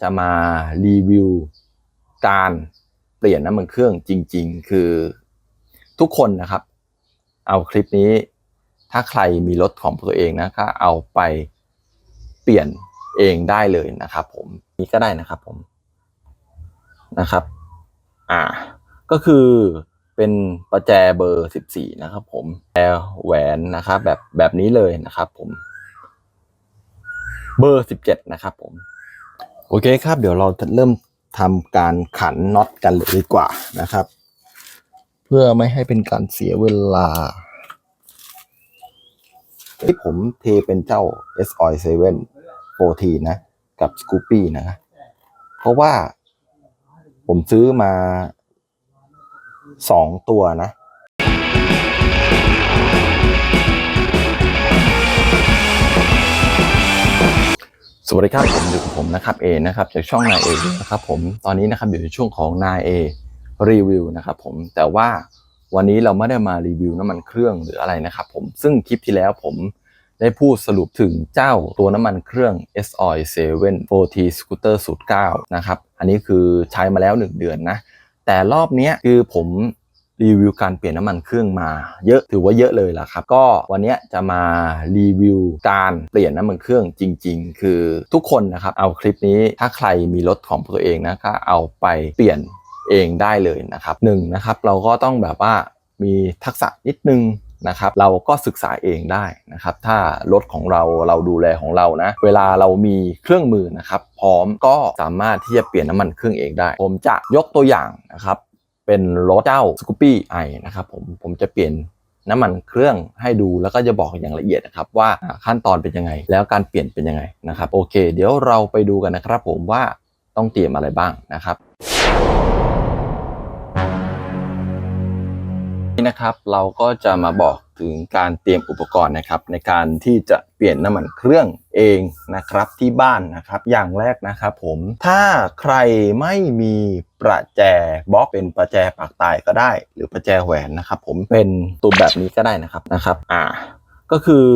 จะมารีวิวการเปลี่ยนน้ำมันเครื่องจริง ๆ คือทุกคนนะครับ เอาคลิปนี้ ถ้าใครมีรถของตัวเองนะก็เอาไปเปลี่ยนเองได้เลยนะครับ ผมนี่ก็ได้นะครับผมนะครับ อ่า ก็คือเป็นประแจเบอร์สิบสี่นะครับ ผมแอแหวนนะครับ แบบแบบนี้เลยนะครับ ผม เบอร์สิบเจ็ดนะครับ ผม โอเคครับ เดี๋ยวเราเริ่มทำการขันน็อตกันเลยดีกว่านะครับ เพื่อไม่ให้เป็นการเสียเวลาที่ผมเทเป็นเจ้า S Oil 7 14นะ กับ Scoopy นะ เพราะว่าผมซื้อมาสองตัวนะ สวัสดีครับผมอยู่กับผมนะครับเอนะครับจากช่องนายเอนะครับผมตอนนี้นะครับอยู่ในช่วงของนายเอรีวิวนะครับผมแต่ว่าวันนี้เราไม่ได้มารีวิวน้ำมันเครื่องหรืออะไรนะครับผมซึ่งคลิปที่แล้วผมได้พูดสรุปถึงเจ้าตัวน้ำมันเครื่อง S Oil 7 4T Scooter สูตร9นะครับอันนี้คือใช้มาแล้ว 1 เดือนนะแต่รอบนี้คือผม รีวิวการเปลี่ยนน้ำมันเครื่องมา เยอะถือว่าเยอะเลยล่ะครับ ก็วันนี้จะมารีวิวการเปลี่ยนน้ำมันเครื่องจริง ๆ คือทุกคนนะครับเอาคลิปนี้ถ้าใครมีรถของตัวเองนะก็เอาไปเปลี่ยนเองได้เลยนะครับหนึ่งนะครับเราก็ต้องแบบว่ามีทักษะนิดนึงนะครับเราก็ศึกษาเองได้นะครับ ถ้ารถของเราเราดูแลของเรานะ เวลาเรามีเครื่องมือนะครับ พร้อมก็สามารถที่จะเปลี่ยนน้ำมันเครื่องเองได้ ผมจะยกตัวอย่างนะครับ เป็นรถเจ้าสกูปี้ไอนะครับผมผมจะเปลี่ยนน้ำมันเครื่องให้ดูแล้วก็จะบอกอย่างละเอียดนะครับว่าขั้นตอนเป็นยังไง แล้วการเปลี่ยนเป็นยังไงนะครับโอเค เดี๋ยวเราไปดูกันนะครับผมว่าต้องเตรียมอะไรบ้างนะครับ นี่นะครับเราก็จะมาบอกถึงการเตรียมอุปกรณ์นะครับ ในการที่จะเปลี่ยนน้ำมันเครื่องเองนะครับที่บ้านนะครับ อย่างแรกนะครับผมถ้าใครไม่มีประแจบล็อกเป็นประแจปากตายก็ได้ หรือประแจแหวนนะครับ ผมเป็นตัวแบบนี้ก็ได้นะครับนะครับ อ่า ก็คือ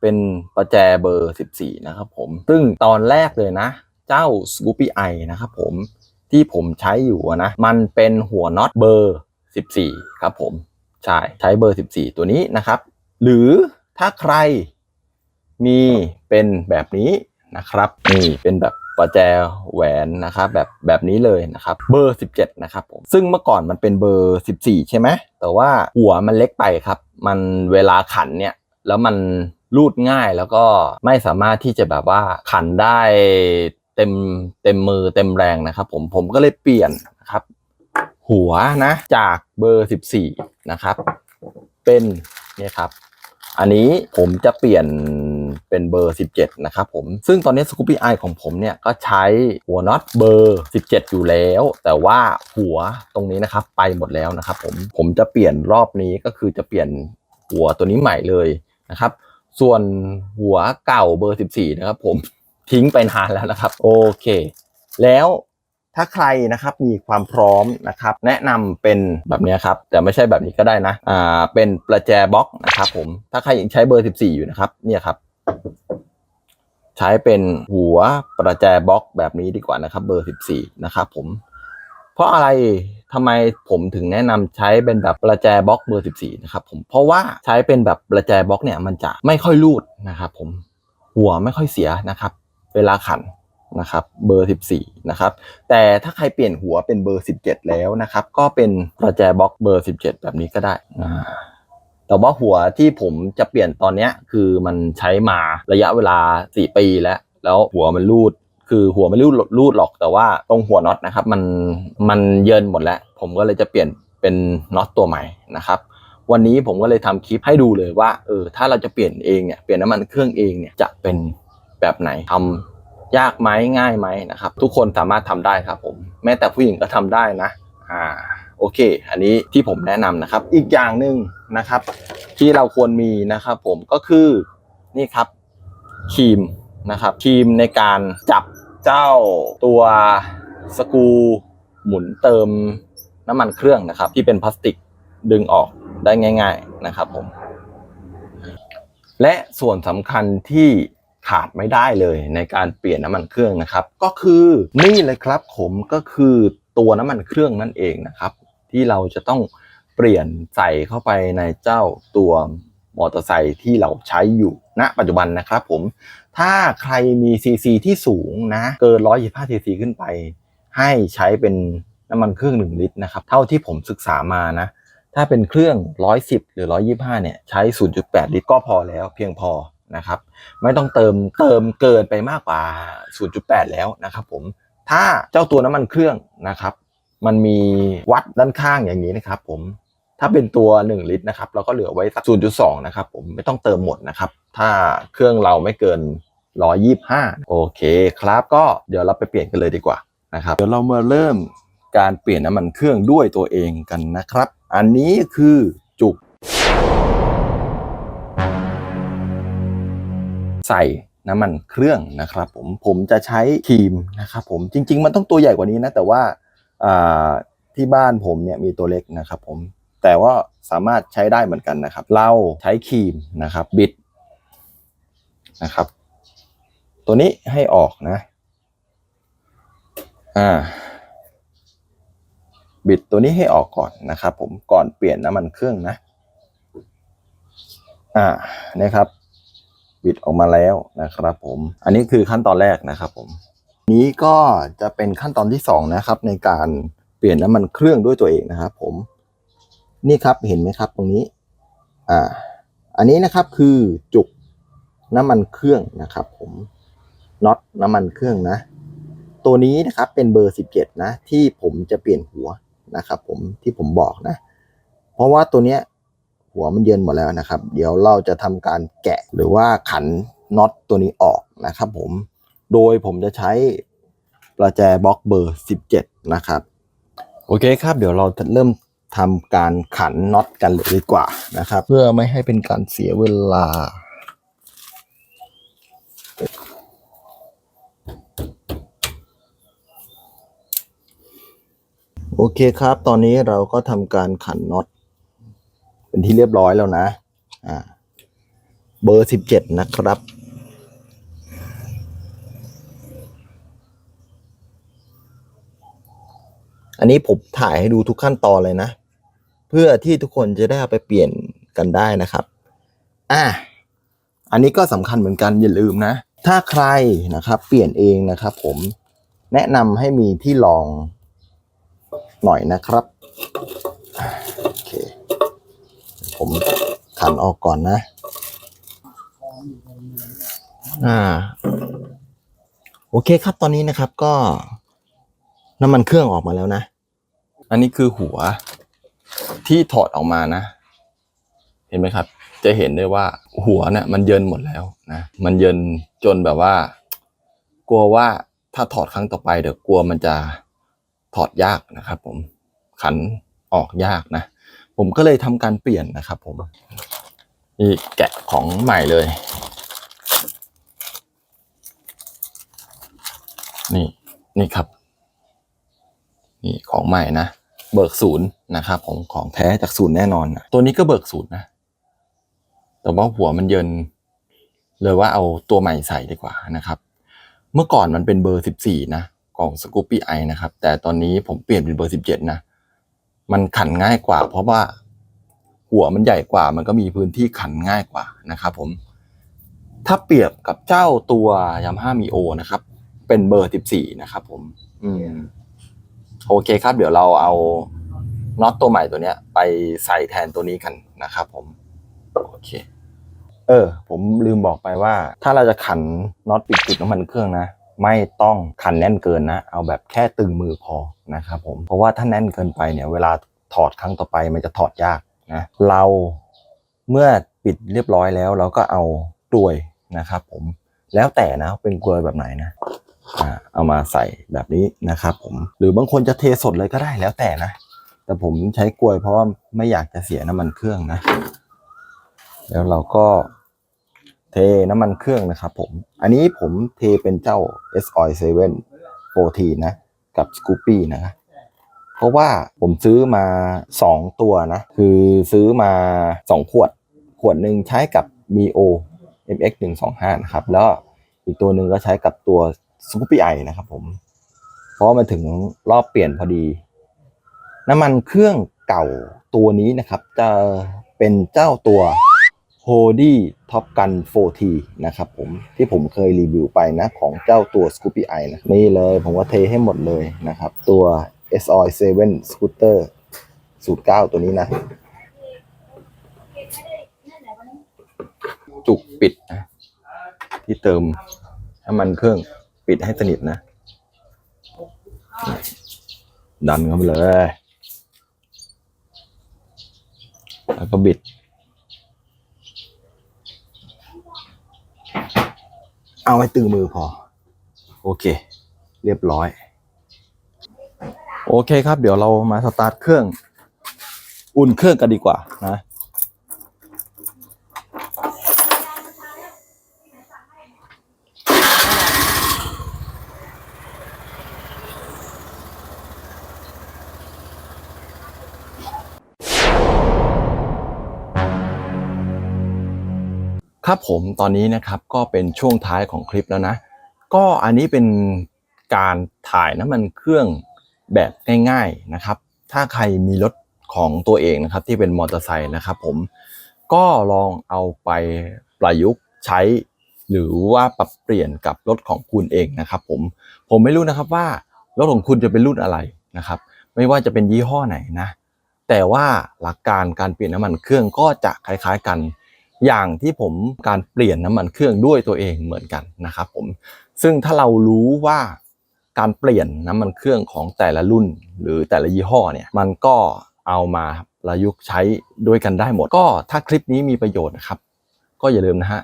เป็นประแจเบอร์ 14 นะครับผม ซึ่งตอนแรกเลยนะ เจ้า Scoopy i นะครับผมที่ผมใช้อยู่นะ มันเป็นหัวน็อตเบอร์ 14 ครับผม ใช่ใช้เบอร์ 14 ตัวนี้นะครับ หรือถ้าใครมีเป็นแบบนี้นะครับนี่เป็นแบบประแจแหวนนะครับแบบแบบนี้เลยนะครับเบอร์ 17 นะครับผมซึ่งเมื่อก่อนมันเป็นเบอร์ 14 ใช่ไหมแต่ว่าหัวมันเล็กไปครับ มันเวลาขันเนี่ยแล้วมันรูดง่ายแล้วก็ไม่สามารถที่จะแบบว่าขันได้เต็มเต็มมือเต็มแรงนะครับผมผมก็เลยเปลี่ยนนะครับ หัวนะจากเบอร์ 14 นะครับ เป็นนี่ครับ อันนี้ผมจะเปลี่ยนเป็นเบอร์ 17 นะครับผม ซึ่งตอนนี้ Scoopy i ของผมเนี่ย ก็ใช้หัวน็อตเบอร์ 17 อยู่แล้ว แต่ว่าหัวตรงนี้นะครับ ไปหมดแล้วนะครับผม ผมจะเปลี่ยนรอบนี้ก็คือจะเปลี่ยนหัวตัวนี้ใหม่เลยนะครับ ส่วนหัวเก่าเบอร์ 14 นะครับผมทิ้งไปนานแล้วนะครับ โอเค แล้ว ถ้าใครนะครับมีความพร้อมนะครับแนะนำเป็นแบบนี้ครับแต่ไม่ใช่แบบนี้ก็ได้นะอ่าเป็นประแจบล็อกนะครับผมถ้าใครยังใช้เบอร์ 14 อยู่นะครับเนี่ยครับ ใช้เป็นหัวประแจบล็อกแบบนี้ดีกว่านะครับ เบอร์ 14 นะครับผมเพราะอะไรทำไมผมถึงแนะนำใช้เป็นแบบประแจบล็อกเบอร์ 14 นะครับผมเพราะว่าใช้เป็นแบบประแจบล็อกเนี่ยมันจะไม่ค่อยรูดนะครับผมหัวไม่ค่อยเสียนะครับ เวลาขัน นะครับเบอร์ 14 นะครับ แต่ถ้าใครเปลี่ยนหัวเป็นเบอร์ 17 แล้วนะครับ ก็เป็นประแจบล็อกเบอร์ 17 แบบนี้ก็ได้อ่าแต่ว่าหัวที่ผมจะเปลี่ยนตอนนี้คือมันใช้มาระยะเวลา 4 ปีแล้ว แล้วหัวมันรูด คือหัวไม่รูดรูดหรอก แต่ว่าตรงหัวน็อตนะครับ มันมันเยินหมดแล้ว ผมก็เลยจะเปลี่ยนเป็นน็อตตัวใหม่นะครับวันนี้ผมก็เลยทำคลิปให้ดูเลยว่าเออถ้าเราจะเปลี่ยนเองเนี่ยเปลี่ยนน้ำมันเครื่องเองเนี่ยจะเป็นแบบไหนทำ ยากไหมง่ายไหมนะครับ ทุกคนสามารถทำได้ครับผมแม้แต่ผู้หญิงก็ทำได้นะอ่าโอเค อันนี้ที่ผมแนะนำนะครับ อีกอย่างหนึ่งนะครับ ที่เราควรมีนะครับ ผมก็คือนี่ครับครีมนะครับครีมในการจับเจ้าตัวสกูหมุนเติมน้ำมันเครื่องนะครับ ที่เป็นพลาสติกดึงออกได้ง่าย ๆนะครับผม และส่วนสำคัญที่ ขาดไม่ได้เลยในการเปลี่ยนน้ำมันเครื่องนะครับ ก็คือนี่เลยครับผมก็คือตัวน้ำมันเครื่องนั่นเองนะครับ ที่เราจะต้องเปลี่ยนใส่เข้าไปในเจ้าตัวมอเตอร์ไซค์ที่เราใช้อยู่ณปัจจุบันนะครับผมถ้าใครมีซีซีที่สูงนะ เกิน125ซีซีขึ้นไป ให้ใช้เป็นน้ำมันเครื่อง 1 ลิตรนะครับ เท่าที่ผมศึกษามานะ ถ้าเป็นเครื่อง 110 หรือ 125 เนี่ย ใช้ 0.8 ลิตรก็พอแล้วเพียงพอ นะครับ ไม่ต้องเติมเติมเกินไปมากกว่า 0.8 แล้วนะครับผมถ้าเจ้าตัวน้ำมันเครื่องนะครับ มันมีวัดด้านข้างอย่างนี้นะครับ ผมถ้าเป็นตัว 1 ลิตรนะครับเราก็เหลือไว้สัก0.2 นะครับ ผมไม่ต้องเติมหมดนะครับ ถ้าเครื่องเราไม่เกิน 125 โอเคครับก็เดี๋ยวเราไปเปลี่ยนกันเลยดีกว่านะครับเดี๋ยวเรามาเริ่มการเปลี่ยนน้ำมันเครื่องด้วยตัวเองกันนะครับ อันนี้คือจุก ใส่น้ำมันเครื่องนะครับผมผมจะใช้ครีมนะครับผมจริง ๆ มันต้องตัวใหญ่กว่านี้นะแต่ว่าที่บ้านผมเนี่ยมีตัวเล็กนะครับผมแต่ว่าสามารถใช้ได้เหมือนกันนะครับ เราใช้ครีมนะครับบิดนะครับ ตัวนี้ให้ออกนะอ่าบิดตัวนี้ให้ออกก่อนนะครับ ผมก่อนเปลี่ยนน้ำมันเครื่องนะอ่านี่ยครับ บิดออกมาแล้วนะครับ ผมอันนี้คือขั้นตอนแรกนะครับ ผม นี้ก็จะเป็นขั้นตอนที่สองนะครับ ในการเปลี่ยนน้ำมันเครื่องด้วยตัวเองนะครับ ผม นี่ครับเห็นไหมครับ ตรงนี้ อ่า อันนี้นะครับคือจุกน้ำมันเครื่องนะครับ ผมน็อตน้ำมันเครื่องนะ ตัวนี้นะครับเป็นเบอร์สิบเจ็ดนะ ที่ผมจะเปลี่ยนหัวนะครับ ผมที่ผมบอกนะ เพราะว่าตัวเนี้ย หัวมันเยินหมดแล้วนะครับ เดี๋ยวเราจะทำการแกะหรือว่าขันน็อตตัวนี้ออกนะครับผมโดยผมจะใช้ประแจบล็อกเบอร์ 17 นะครับ โอเคครับ เดี๋ยวเราจะเริ่มทำการขันน็อตกันเลยดีกว่านะครับ เพื่อไม่ให้เป็นการเสียเวลา โอเคครับ ตอนนี้เราก็ทำการขันน็อต เป็นที่เรียบร้อยแล้วนะ อ่า เบอร์สิบเจ็ดนะครับ อันนี้ผมถ่ายให้ดูทุกขั้นตอนเลยนะ เพื่อที่ทุกคนจะได้เอาไปเปลี่ยนกันได้นะครับ อ่าอันนี้ก็สำคัญเหมือนกันอย่าลืมนะ ถ้าใครนะครับเปลี่ยนเองนะครับ ผมแนะนำให้มีที่รองหน่อยนะครับโอเค ผมขันออกก่อนนะ อ่า โอเคครับตอนนี้นะครับก็น้ำมันเครื่องออกมาแล้วนะ อันนี้คือหัวที่ถอดออกมานะ เห็นไหมครับ จะเห็นได้ว่าหัวเนี่ยมันเยินหมดแล้วนะ มันเยินจนแบบว่า กลัวว่าถ้าถอดครั้งต่อไปเดี๋ยวกลัวมันจะถอดยากนะครับ ผมขันออกยากนะ ผมก็เลยทำการเปลี่ยนนะครับผมนี่แกะของใหม่เลย นี่นี่ครับ นี่ของใหม่นะ เบิกศูนย์นะครับผมของแท้จากศูนย์แน่นอนนะตัวนี้ก็เบิกศูนย์นะ แต่ว่าหัวมันเยิน เลยว่าเอาตัวใหม่ใส่ดีกว่านะครับ เมื่อก่อนมันเป็นเบอร์สิบสี่นะ ของสกูปี้ไอนะครับ แต่ตอนนี้ผมเปลี่ยนเป็นเบอร์สิบเจ็ดนะ มันขันง่ายกว่า เพราะว่าหัวมันใหญ่กว่า มันก็มีพื้นที่ขันง่ายกว่านะครับผม ถ้าเปรียบกับเจ้าตัวยามาฮ่ามีโอนะครับ เป็นเบอร์สิบสี่นะครับผม อืมโอเคครับ เดี๋ยวเราเอาน็อตตัวใหม่ตัวเนี้ย ไปใส่แทนตัวนี้กันนะครับผม โอเค เออ ผมลืมบอกไปว่า ถ้าเราจะขันน็อตปิดจุดน้ำมันเครื่องนะ ไม่ต้องขันแน่นเกินนะ เอาแบบแค่ตึงมือพอนะครับผม เพราะว่าถ้าแน่นเกินไปเนี่ยเวลาถอดครั้งต่อไปมันจะถอดยากนะ เราเมื่อปิดเรียบร้อยแล้ว เราก็เอากลวยนะครับ ผม แล้วแต่นะเป็นกลวยแบบไหนนะเอามาใส่แบบนี้นะครับผม หรือบางคนจะเทสดเลยก็ได้แล้วแต่นะ แต่ผมใช้กลวยเพราะว่าไม่อยากจะเสียน้ำมันเครื่องนะ แล้วเราก็ เทน้ำมันเครื่องนะครับผม อันนี้ผมเทเป็นเจ้า S Oil 7 14นะ กับ Scoopy นะ เพราะว่าผมซื้อมา 2 ตัวนะ คือซื้อมา 2 ขวด ขวดหนึ่งใช้กับ Mio MX 125นะครับ แล้วอีกตัวหนึ่งก็ใช้กับตัวซูเปอร์ไอนะครับผม เพราะว่ามันถึงรอบเปลี่ยนพอดี น้ำมันเครื่องเก่าตัวนี้นะครับ จะเป็นเจ้าตัว h o d y Top Gun 4T นะครับผมที่ผมเคยรีวิวไปนะ ของเจ้าตัว Scoopy i นะนี่เลยผมว่าเทให้หมดเลยนะครับ ตัว SOI 7 Scooter 09 ตัวนี้นะ จุกปิดนะที่เติมน้ำมันเครื่องปิดให้สนิทนะ ดันเข้าไปเลย แล้วก็บิด เอาไว้ตึงมือพอ โอเค เรียบร้อย โอเคครับ เดี๋ยวเรามาสตาร์ทเครื่อง อุ่นเครื่องกันดีกว่านะ ครับผมตอนนี้นะครับก็เป็นช่วงท้ายของคลิปแล้วนะ ก็อันนี้เป็นการถ่ายน้ำมันเครื่องแบบง่ายๆนะครับ ถ้าใครมีรถของตัวเองนะครับที่เป็นมอเตอร์ไซค์นะครับผมก็ลองเอาไปประยุกต์ใช้ หรือว่าปรับเปลี่ยนกับรถของคุณเองนะครับ ผมผมไม่รู้นะครับว่ารถของคุณจะเป็นรุ่นอะไรนะครับ ไม่ว่าจะเป็นยี่ห้อไหนนะ แต่ว่าหลักการการเปลี่ยนน้ำมันเครื่องก็จะคล้ายๆกัน อย่างที่ผมการเปลี่ยนน้ำมันเครื่องด้วยตัวเองเหมือนกันนะครับผมซึ่งถ้าเรารู้ว่าการเปลี่ยนน้ำมันเครื่องของแต่ละรุ่น หรือแต่ละยี่ห้อเนี่ยมันก็เอามาประยุกต์ใช้ด้วยกันได้หมด ก็ถ้าคลิปนี้มีประโยชน์นะครับ ก็อย่าลืมนะฮะ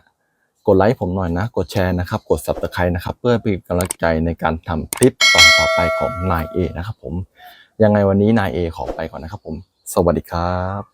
กดไลค์ผมหน่อยนะ กดแชร์นะครับ กด subscribe นะครับ เพื่อเป็นกำลังใจในการทำคลิปต่อต่อๆไปของนายเอนะครับผม ยังไงวันนี้นายเอขอไปก่อนนะครับผม สวัสดีครับ